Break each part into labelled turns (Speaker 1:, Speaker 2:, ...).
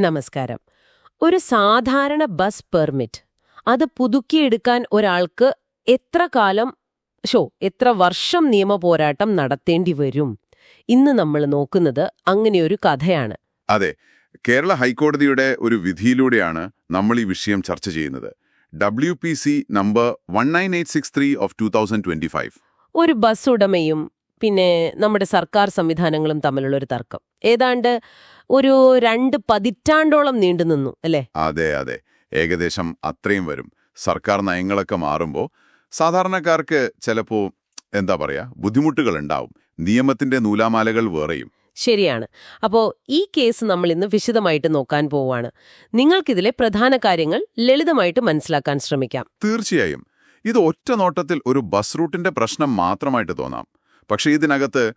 Speaker 1: നമസ്കാരം. ഒരു സാധാരണ ബസ് പെർമിറ്റ് അത് പുതുക്കിയെടുക്കാൻ ഒരാൾക്ക് എത്ര കാലം ഷോ എത്ര വർഷം നിയമ പോരാട്ടം നടത്തേണ്ടി വരും? ഇന്ന് നമ്മൾ നോക്കുന്നത് അങ്ങനെയൊരു കഥയാണ്.
Speaker 2: അതെ കേരള ഹൈക്കോടതിയുടെ ഒരു വിധിയിലൂടെയാണ് നമ്മൾ ഈ വിഷയം ചർച്ച ചെയ്യുന്നത്. W P C number one nine eight six three of two thousand twenty five
Speaker 1: ഒരു ബസ് ഉടമയും പിന്നെ നമ്മുടെ സർക്കാർ സംവിധാനങ്ങളും തമ്മിലുള്ള ഒരു തർക്കം. ഏതാണ്ട് ഒരു രണ്ട് പതിറ്റാണ്ടോളം നീണ്ടു നിന്നു അല്ലേ?
Speaker 2: അതെ അതെ. ഏകദേശം അത്രയും വരും. സർക്കാർ നയങ്ങളൊക്കെ മാറുമ്പോൾ സാധാരണക്കാർക്ക് ചിലപ്പോൾ എന്താ പറയാ ബുദ്ധിമുട്ടുകൾ ഉണ്ടാവും നിയമത്തിന്റെ നൂലാമാലകൾ വേറെയും.
Speaker 1: ശരിയാണ്. അപ്പോൾ ഈ കേസ് നമ്മൾ ഇന്ന് വിശദമായിട്ട് നോക്കാൻ പോവാണ് നിങ്ങൾക്കിതിലെ പ്രധാന കാര്യങ്ങൾ ലളിതമായിട്ട് മനസ്സിലാക്കാൻ ശ്രമിക്കാം.
Speaker 2: തീർച്ചയായും. ഇത് ഒറ്റ നോട്ടത്തിൽ ഒരു ബസ് റൂട്ടിന്റെ പ്രശ്നം മാത്രമായിട്ട് തോന്നാം. പക്ഷേ ഇതിനകത്ത്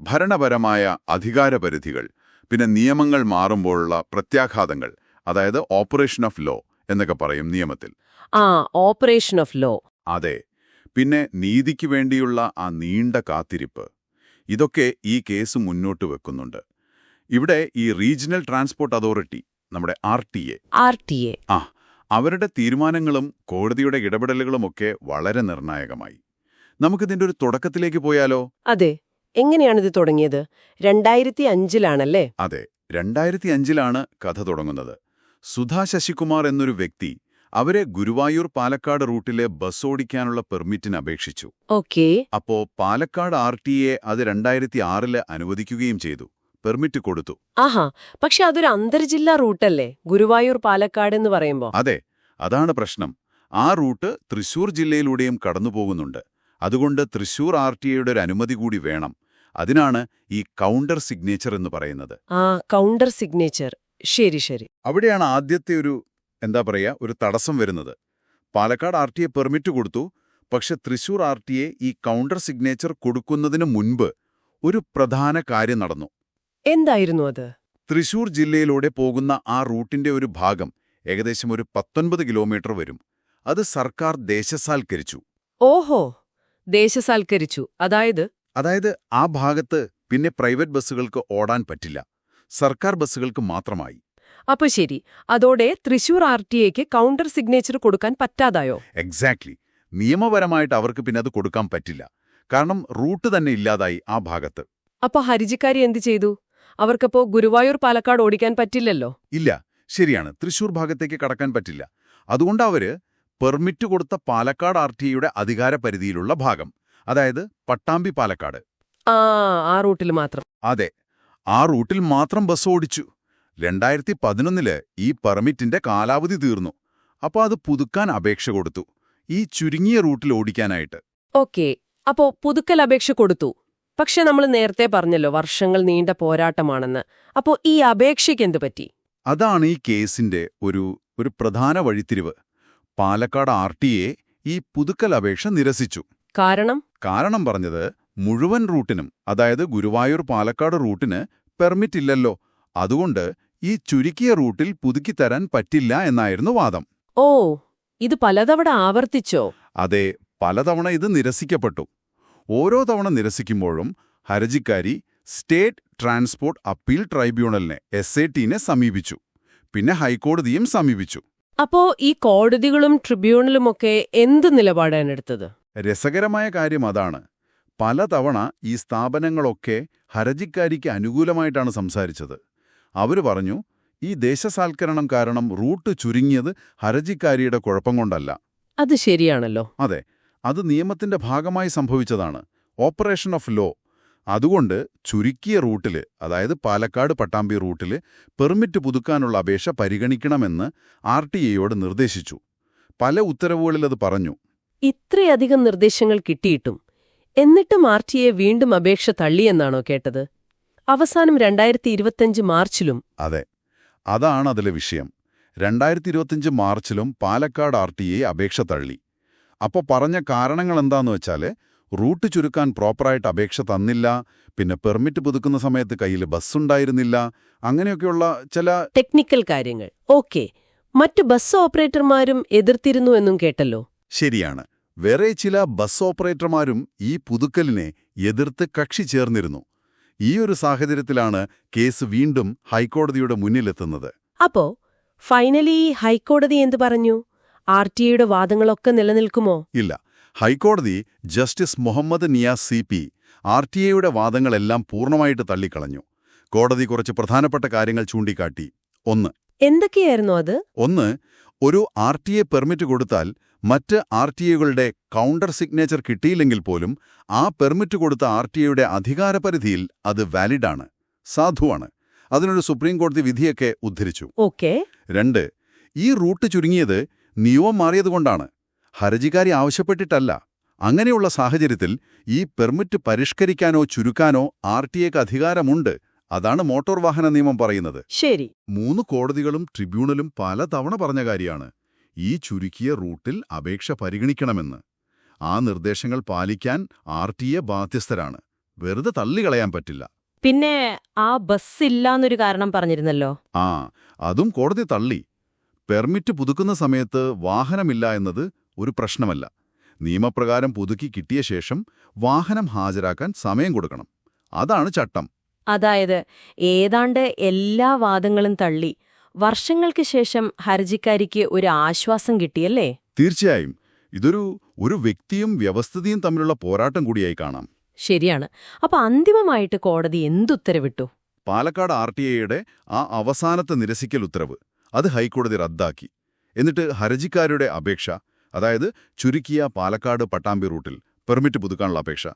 Speaker 2: ഭരണപരമായ അധികാരപരിധികൾ പിന്നെ നിയമങ്ങൾ മാറുമ്പോഴുള്ള പ്രത്യാഘാതങ്ങൾ അതായത് ഓപ്പറേഷൻ ഓഫ് ലോ എന്നൊക്കെ പറയും നിയമത്തിൽ.
Speaker 1: ആ ഓപ്പറേഷൻ ഓഫ് ലോ.
Speaker 2: അതെ. പിന്നെ നീതിക്ക് വേണ്ടിയുള്ള ആ നീണ്ട കാത്തിരിപ്പ്. ഇതൊക്കെ ഈ കേസ് മുന്നോട്ട് വെക്കുന്നുണ്ട്. ഇവിടെ ഈ റീജിയണൽ ട്രാൻസ്പോർട്ട് അതോറിറ്റി നമ്മുടെ R T A.
Speaker 1: R T A.
Speaker 2: ആ അവരുടെ തീരുമാനങ്ങളും കോടതിയുടെ ഇടപെടലുകളുമൊക്കെ വളരെ നിർണായകമായി. നമുക്കിതിന്റെ ഒരു തുടക്കത്തിലേക്ക് പോയാലോ?
Speaker 1: അതെ. എങ്ങനെയാണിത് തുടങ്ങിയത്? രണ്ടായിരത്തി അഞ്ചിലാണല്ലേ
Speaker 2: അതെ രണ്ടായിരത്തി അഞ്ചിലാണ് കഥ തുടങ്ങുന്നത്. സുധാ ശശികുമാർ എന്നൊരു വ്യക്തി അവരെ ഗുരുവായൂർ പാലക്കാട് റൂട്ടിലെ ബസ് ഓടിക്കാനുള്ള പെർമിറ്റിന് അപേക്ഷിച്ചു.
Speaker 1: ഓക്കെ.
Speaker 2: അപ്പോ പാലക്കാട് ആർ ടി എ അത് രണ്ടായിരത്തി ആറിൽ അനുവദിക്കുകയും ചെയ്തു. പെർമിറ്റ് കൊടുത്തു.
Speaker 1: ആഹാ പക്ഷെ അതൊരു അന്തർജില്ലാ റൂട്ടല്ലേ? ഗുരുവായൂർ പാലക്കാട് എന്ന് പറയുമ്പോ.
Speaker 2: അതെ അതാണ് പ്രശ്നം. ആ റൂട്ട് തൃശൂർ ജില്ലയിലൂടെയും കടന്നുപോകുന്നുണ്ട്. അതുകൊണ്ട് തൃശൂർ ആർ ടി എയുടെ ഒരു അനുമതി കൂടി വേണം. അതിനാണ് ഈ കൗണ്ടർ സിഗ്നേച്ചർ എന്ന് പറയുന്നത്.
Speaker 1: ആ കൗണ്ടർ സിഗ്നേച്ചർ ശരി ശരി.
Speaker 2: അവിടെയാണ് ആദ്യത്തെ ഒരു എന്താ പറയുക ഒരു തടസ്സം വരുന്നത്. Palakkad R T A permit കൊടുത്തു പക്ഷെ തൃശൂർ ആർ ടി എ ഈ കൗണ്ടർ സിഗ്നേച്ചർ കൊടുക്കുന്നതിന് മുൻപ് ഒരു പ്രധാന കാര്യം നടന്നു.
Speaker 1: എന്തായിരുന്നു അത്?
Speaker 2: തൃശൂർ ജില്ലയിലൂടെ പോകുന്ന ആ റൂട്ടിന്റെ ഒരു ഭാഗം ഏകദേശം ഒരു പത്തൊൻപത് കിലോമീറ്റർ വരും. അത് സർക്കാർ ദേശസാൽക്കരിച്ചു.
Speaker 1: ഓഹോ ദേശസാൽക്കരിച്ചു. അതായത്
Speaker 2: അതായത് ആ ഭാഗത്ത് പിന്നെ പ്രൈവറ്റ് ബസ്സുകൾക്ക് ഓടാൻ പറ്റില്ല. സർക്കാർ ബസ്സുകൾക്ക് മാത്രമായി.
Speaker 1: അപ്പൊ ശരി. അതോടെ തൃശൂർ ആർ ടി എക്ക് കൗണ്ടർ സിഗ്നേച്ചർ കൊടുക്കാൻ പറ്റാതായോ?
Speaker 2: എക്സാക്ട്ലി നിയമപരമായിട്ട് അവർക്ക് പിന്നെ അത് കൊടുക്കാൻ പറ്റില്ല. കാരണം റൂട്ട് തന്നെ ഇല്ലാതായി ആ ഭാഗത്ത്.
Speaker 1: അപ്പൊ ഹരിജിക്കാരി എന്ത് ചെയ്തു? അവർക്കപ്പോ ഗുരുവായൂർ പാലക്കാട് ഓടിക്കാൻ പറ്റില്ലല്ലോ?
Speaker 2: ഇല്ല. ശരിയാണ്. തൃശൂർ ഭാഗത്തേക്ക് കടക്കാൻ പറ്റില്ല. അതുകൊണ്ട് അവർ പെർമിറ്റ് കൊടുത്ത പാലക്കാട് ആർ ടി അധികാരപരിധിയിലുള്ള ഭാഗം. അതായത് പട്ടാമ്പി പാലക്കാട്.
Speaker 1: ആ ആ റൂട്ടിൽ മാത്രം.
Speaker 2: അതെ ആ റൂട്ടിൽ മാത്രം ബസ് ഓടിച്ചു. രണ്ടായിരത്തി പതിനൊന്നിൽ ഈ പെർമിറ്റിന്റെ കാലാവധി തീർന്നു. അപ്പോൾ അത് പുതുക്കാൻ അപേക്ഷ കൊടുത്തു. ഈ ചുരുങ്ങിയ റൂട്ടിൽ ഓടിക്കാനായിട്ട്.
Speaker 1: ഓക്കെ അപ്പോ പുതുക്കൽ അപേക്ഷ കൊടുത്തു. പക്ഷെ നമ്മൾ നേരത്തെ പറഞ്ഞല്ലോ വർഷങ്ങൾ നീണ്ട പോരാട്ടമാണെന്ന്. അപ്പോ ഈ അപേക്ഷയ്ക്ക് എന്ത് പറ്റി?
Speaker 2: അതാണ് ഈ കേസിന്റെ ഒരു ഒരു പ്രധാന വഴിത്തിരിവ്. പാലക്കാട് ആർ ടി എ ഈ പുതുക്കൽ അപേക്ഷ നിരസിച്ചു.
Speaker 1: കാരണം?
Speaker 2: കാരണം പറഞ്ഞത് മുഴുവൻ റൂട്ടിനും അതായത് ഗുരുവായൂർ പാലക്കാട് റൂട്ടിന് പെർമിറ്റ് ഇല്ലല്ലോ. അതുകൊണ്ട് ഈ ചുരുക്കിയ റൂട്ടിൽ പുതുക്കിത്തരാൻ പറ്റില്ല എന്നായിരുന്നു വാദം.
Speaker 1: ഓ ഇത് പലതവണ ആവർത്തിച്ചോ?
Speaker 2: അതെ പലതവണ ഇത് നിരസിക്കപ്പെട്ടു. ഓരോ തവണ നിരസിക്കുമ്പോഴും ഹരജിക്കാരി സ്റ്റേറ്റ് ട്രാൻസ്പോർട്ട് അപ്പീൽ ട്രൈബ്യൂണലിനെ എസ് എ ടിനെ സമീപിച്ചു. പിന്നെ ഹൈക്കോടതിയും സമീപിച്ചു.
Speaker 1: അപ്പോ ഈ കോടതികളും ട്രിബ്യൂണലുമൊക്കെ എന്ത് നിലപാടാണ് എടുത്തത്?
Speaker 2: രസകരമായ കാര്യം അതാണ്. പലതവണ ഈ സ്ഥാപനങ്ങളൊക്കെ ഹരജിക്കാരിക്ക് അനുകൂലമായിട്ടാണ് സംസാരിച്ചത്. അവർ പറഞ്ഞു ഈ ദേശസാൽക്കരണം കാരണം റൂട്ട് ചുരുങ്ങിയത് ഹരജിക്കാരിയുടെ കുഴപ്പം കൊണ്ടല്ല.
Speaker 1: അത് ശരിയാണല്ലോ.
Speaker 2: അതെ അത് നിയമത്തിന്റെ ഭാഗമായി സംഭവിച്ചതാണ്. Operation of law. അതുകൊണ്ട് ചുരുക്കിയ റൂട്ടിൽ അതായത് പാലക്കാട് പട്ടാമ്പി റൂട്ടിൽ പെർമിറ്റ് പുതുക്കാനുള്ള അപേക്ഷ പരിഗണിക്കണമെന്ന് ആർ ടി എയോട് നിർദ്ദേശിച്ചു. പല ഉത്തരവുകളിൽ അത് പറഞ്ഞു.
Speaker 1: ഇത്രയധികം നിർദ്ദേശങ്ങൾ കിട്ടിയിട്ടും എന്നിട്ടും ആർ ടി എ വീണ്ടും അപേക്ഷ തള്ളിയെന്നാണോ കേട്ടത്? അവസാനം രണ്ടായിരത്തി ഇരുപത്തിയഞ്ച് മാർച്ചിലും
Speaker 2: അതെ. അതാണ് അതിലെ വിഷയം. രണ്ടായിരത്തി ഇരുപത്തിയഞ്ച് മാർച്ചിലും പാലക്കാട് ആർ ടി എ അപേക്ഷ തള്ളി. അപ്പോൾ പറഞ്ഞ കാരണങ്ങൾ എന്താന്ന് വെച്ചാൽ റൂട്ട് ചുരുക്കാൻ പ്രോപ്പറായിട്ട് അപേക്ഷ തന്നില്ല പിന്നെ പെർമിറ്റ് പുതുക്കുന്ന സമയത്ത് കയ്യിൽ ബസ്സുണ്ടായിരുന്നില്ല അങ്ങനെയൊക്കെയുള്ള ചില
Speaker 1: ടെക്നിക്കൽ കാര്യങ്ങൾ. ഓക്കെ. മറ്റു ബസ് ഓപ്പറേറ്റർമാരും എതിർത്തിരുന്നു എന്നും കേട്ടല്ലോ?
Speaker 2: ശരിയാണ്. വേറെ ചില ബസ് ഓപ്പറേറ്റർമാരും ഈ പുതുക്കലിനെ എതിർത്ത് കക്ഷി ചേർന്നിരുന്നു. ഈ ഒരു സാഹചര്യത്തിലാണ് കേസ് വീണ്ടും ഹൈക്കോടതിയുടെ മുന്നിലെത്തുന്നത്.
Speaker 1: അപ്പോ ഫൈനലി ഹൈക്കോടതി എന്തു പറഞ്ഞു? ആർ ടിഐയുടെ വാദങ്ങളൊക്കെ നിലനിൽക്കുമോ?
Speaker 2: ഇല്ല. ഹൈക്കോടതി justice Muhammad Niyas C P R T വാദങ്ങളെല്ലാം പൂർണമായിട്ട് തള്ളിക്കളഞ്ഞു. കോടതി കുറച്ച് പ്രധാനപ്പെട്ട കാര്യങ്ങൾ ചൂണ്ടിക്കാട്ടി. ഒന്ന്
Speaker 1: എന്തൊക്കെയായിരുന്നു അത്?
Speaker 2: ഒന്ന് ഒരു ആർ ടി എ പെർമിറ്റ് കൊടുത്താൽ മറ്റ് ആർ ടി എകളുടെ കൗണ്ടർ സിഗ്നേച്ചർ കിട്ടിയില്ലെങ്കിൽ പോലും ആ പെർമിറ്റ് കൊടുത്ത ആർ ടി എയുടെ അധികാരപരിധിയിൽ അത് വാലിഡാണ് സാധുവാണ്. അതിനൊരു സുപ്രീം കോടതി വിധിയൊക്കെ ഉദ്ധരിച്ചു.
Speaker 1: ഓക്കെ.
Speaker 2: രണ്ട് ഈ റൂട്ട് ചുരുങ്ങിയത് നിയമം മാറിയതുകൊണ്ടാണ് ഹർജിക്കാരി ആവശ്യപ്പെട്ടിട്ടല്ല. അങ്ങനെയുള്ള സാഹചര്യത്തിൽ ഈ പെർമിറ്റ് പരിഷ്കരിക്കാനോ ചുരുക്കാനോ ആർ ടി എക്ക് അധികാരമുണ്ട്. അതാണ് മോട്ടോർ വാഹന നിയമം പറയുന്നത്.
Speaker 1: ശരി.
Speaker 2: മൂന്ന് കോടതികളും ട്രിബ്യൂണലും പലതവണ പറഞ്ഞ കാര്യമാണ്. ഈ ചുരുക്കിയ റൂട്ടിൽ അപേക്ഷ പരിഗണിക്കണമെന്ന്. ആ നിർദ്ദേശങ്ങൾ പാലിക്കാൻ ആർ ടി എ ബാധ്യസ്ഥരാണ്. വെറുതെ തള്ളികളയാൻ പറ്റില്ല.
Speaker 1: പിന്നെ ആ ബസ് ഇല്ലാന്നൊരു കാരണം പറഞ്ഞിരുന്നല്ലോ?
Speaker 2: ആ അതും കോടതി തള്ളി. പെർമിറ്റ് പുതുക്കുന്ന സമയത്ത് വാഹനമില്ല എന്നത് ഒരു പ്രശ്നമല്ല. നിയമപ്രകാരം പുതുക്കി കിട്ടിയ ശേഷം വാഹനം ഹാജരാക്കാൻ സമയം കൊടുക്കണം. അതാണ് ചട്ടം.
Speaker 1: അതായത് ഏതാണ്ട് എല്ലാ വാദങ്ങളും തള്ളി. വർഷങ്ങൾക്ക് ശേഷം ഹർജിക്കാരിക്ക് ഒരു ആശ്വാസം കിട്ടിയല്ലേ?
Speaker 2: തീർച്ചയായും. ഇതൊരു ഒരു വ്യക്തിയും വ്യവസ്ഥതയും തമ്മിലുള്ള പോരാട്ടം കൂടിയായി കാണാം.
Speaker 1: ശരിയാണ്. അപ്പൊ അന്തിമമായിട്ട് കോടതി എന്തുത്തരവിട്ടു?
Speaker 2: പാലക്കാട് ആർ ടി ഐയുടെ ആ അവസാനത്തെ നിരസിക്കൽ ഉത്തരവ്. അത് ഹൈക്കോടതി റദ്ദാക്കി. എന്നിട്ട് ഹർജിക്കാരുടെ അപേക്ഷ അതായത് ചുരുക്കിയ പാലക്കാട് പട്ടാമ്പി റൂട്ടിൽ പെർമിറ്റ് പുതുക്കാനുള്ള അപേക്ഷ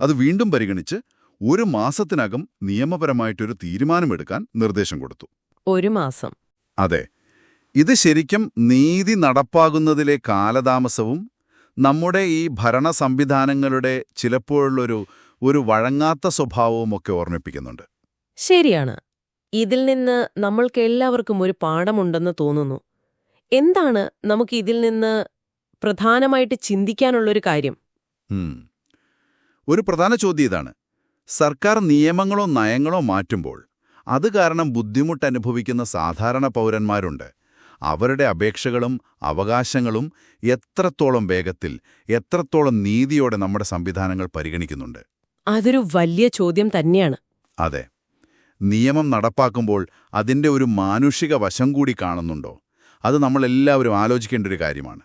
Speaker 2: അത് വീണ്ടും പരിഗണിച്ച് ഒരു മാസത്തിനകം നിയമപരമായിട്ടൊരു തീരുമാനമെടുക്കാൻ നിർദ്ദേശം കൊടുത്തു.
Speaker 1: ഒരു മാസം.
Speaker 2: അതെ ഇത് ശരിക്കും നീതി നടപ്പാകുന്നതിലെ കാലതാമസവും നമ്മുടെ ഈ ഭരണ സംവിധാനങ്ങളുടെ ചിലപ്പോഴുള്ളൊരു ഒരു വഴങ്ങാത്ത സ്വഭാവവും ഒക്കെ ഓർമ്മിപ്പിക്കുന്നുണ്ട്.
Speaker 1: ശരിയാണ്. ഇതിൽ നിന്ന് നമ്മൾക്ക് എല്ലാവർക്കും ഒരു പാഠമുണ്ടെന്ന് തോന്നുന്നു. എന്താണ് നമുക്ക് ഇതിൽ നിന്ന് പ്രധാനമായിട്ട് ചിന്തിക്കാനുള്ളൊരു കാര്യം?
Speaker 2: ഒരു പ്രധാന ചോദ്യം ഇതാണ്. സർക്കാർ നിയമങ്ങളോ നയങ്ങളോ മാറ്റുമ്പോൾ അത് കാരണം ബുദ്ധിമുട്ടനുഭവിക്കുന്ന സാധാരണ പൗരന്മാരുണ്ട്. അവരുടെ അപേക്ഷകളും അവകാശങ്ങളും എത്രത്തോളം വേഗത്തിൽ എത്രത്തോളം നീതിയോടെ നമ്മുടെ സംവിധാനങ്ങൾ പരിഗണിക്കുന്നുണ്ട്.
Speaker 1: അതൊരു വലിയ ചോദ്യം തന്നെയാണ്.
Speaker 2: അതെ. നിയമം നടപ്പാക്കുമ്പോൾ അതിന്റെ ഒരു മാനുഷിക വശം കൂടി കാണുന്നുണ്ടോ? അത് നമ്മളെല്ലാവരും ആലോചിക്കേണ്ട ഒരു കാര്യമാണ്.